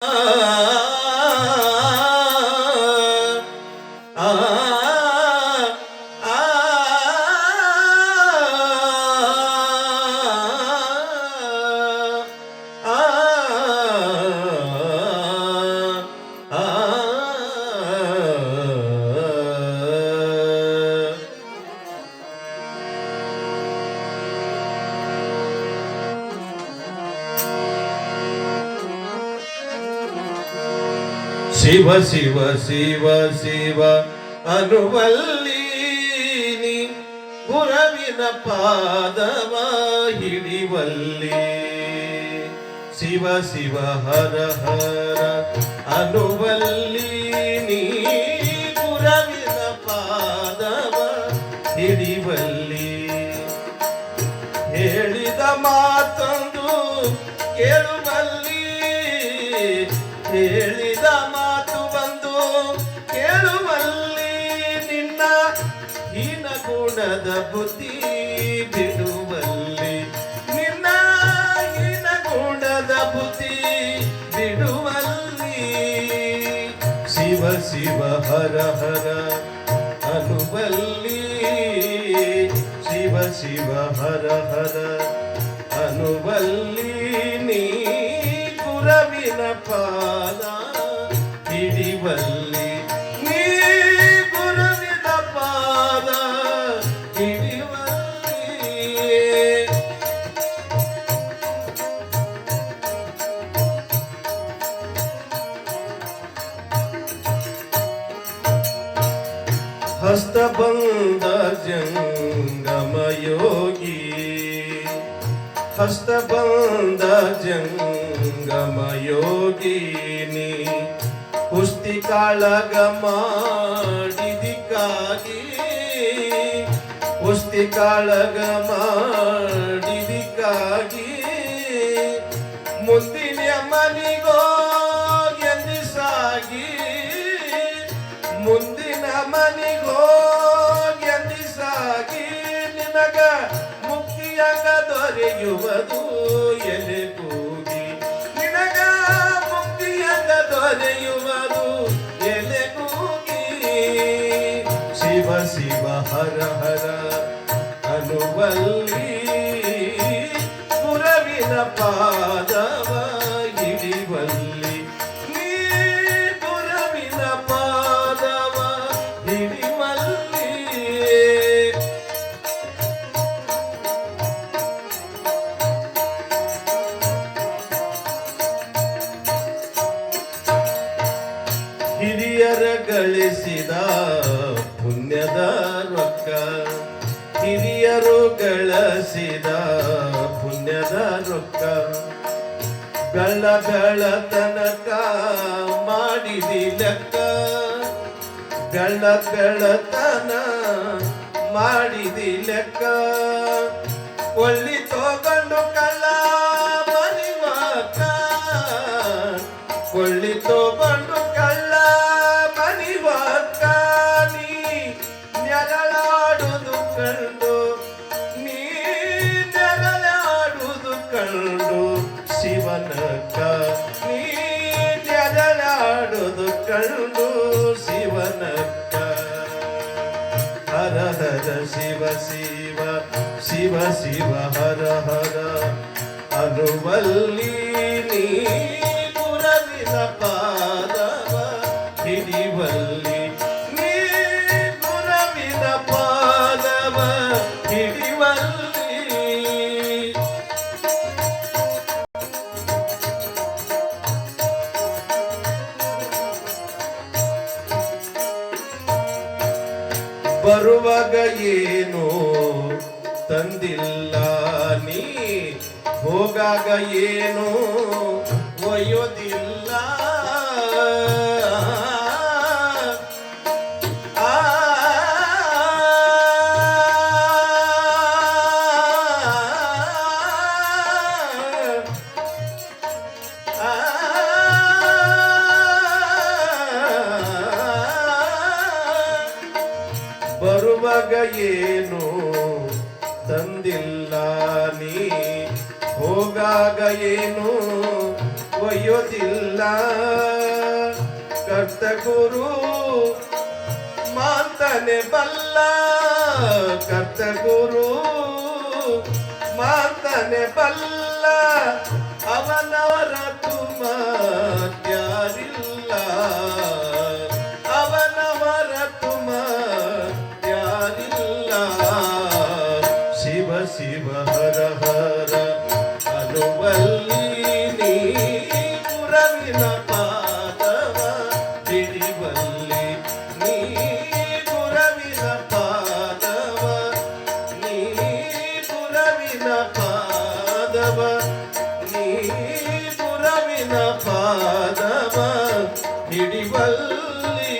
啊。ಶಿವ ಶಿವ ಶಿವ ಶಿವ ಅನುವಲ್ಲೀನಿ ಗುರವಿನ ಪಾದವ ಹಿಡಿವಲ್ಲಿ. ಶಿವ ಶಿವ, ಹರ ಹರ ಅನುವಲ್ಲೀನಿ ಗುರವಿನ ಪಾದವ ಹಿಡಿವಲ್ಲಿ. ಹೇಳಿದ ಮಾತೊಂದು ಕೇಳುವಲ್ಲಿ ಹೇಳಿದ ಗುಣದ ಬುದ್ಧಿ ಬಿಡುವಲ್ಲಿ, ನಿನ್ನ ಗುಣದ ಬುದ್ಧಿ ಬಿಡುವಲ್ಲಿ. ಶಿವ ಶಿವ, ಹರ ಹರ ಅನುಬಲ್ಲಿ ಶಿವ ಶಿವ, ಹರ ಹರ ಅನುಬಲ್ಲಿ ನೀ ಕುರವಿನ ಪಾಲ ಹಿಡಿವಲ್ಲಿ. ಕಾಳಗ ಮಾಡಿದಿಕ್ಕಾಗಿ. ಕುಸ್ತಿ ಕಾಳಗ ಮಾಡಿದಿಕ್ಕಾಗಿ. ಮುಂದಿನ ಮನಿಗೋ ಎಂದಿಸಾಗಿ. ಮುಂದಿನ ಮನಿಗೋ ದೊರೆಯುವುದು ಎಲೆ ಕೂಗಿ. ನಿನಗ ಮುಕ್ತಿಯಂಗ ದೊರೆಯುವುದು ಎಲೆ ಕೂಗಿ. ಶಿವ ಶಿವ, ಹರ ಹರ ಅನುವಲ್ಲಿ. ಗುರವಿನ ಪಾದವ ಗಳಿಸಿದ ಪುಣ್ಯದ ರೊಕ್ಕ. ಹಿರಿಯರು ಗಳಿಸಿದ ಪುಣ್ಯದ ರೊಕ್ಕ. ಗಳ ತನಕ ಮಾಡಿದಿ ಲೆಕ್ಕ. ಗಳ ಬೆಳತನ ಮಾಡಿದಿ ಲೆಕ್ಕ. ಒಳ್ಳಿ ತೋಗಂಡು ಕಳ್ಳ ಶಿವನಕ್ಕ ನೀ ನೆರಳಾಡುದು ಕಂಡು ಶಿವನಕ್ಕ. ಹರ ಹರ ಶಿವ ಶಿವ ಶಿವ ಶಿವ ಹರ ಹರ. ಅನುವಲ್ಲಿ ನೀ ಪುರವಿನ ಪಾದವ ಬರುವಾಗ ಏನು ತಂದಿಲ್ಲ ನೀ ಹೋಗಾಗ ಏನು ಒಯ್ಯೋದಿಲ್ಲ. ಬರುವಾಗ ಏನು ತಂದಿಲ್ಲ ನೀ? ಹೋಗಾಗ ಏನು ಒಯ್ಯೋದಿಲ್ಲ? ಕರ್ತ ಗುರು ಮಾತನೆ ಬಲ್ಲ? ಕರ್ತ ಗುರು ಮಾತನೆ ಬಲ್ಲ? ಅವನವರ ಶಿವ ಹರ ಹರ ಅನುವಲ್ಲಿ ನೀ ಗುರವಿನ ಪಾದವ ತಿಳಿವಲ್ಲಿ ನೀ ಗುರವಿನ ಪಾದವ ನೀ ಗುರವಿನ ಪಾದವ ನೀ ಗುರವಿನ ಪಾದವ ಹಿಡಿವಲ್ಲಿ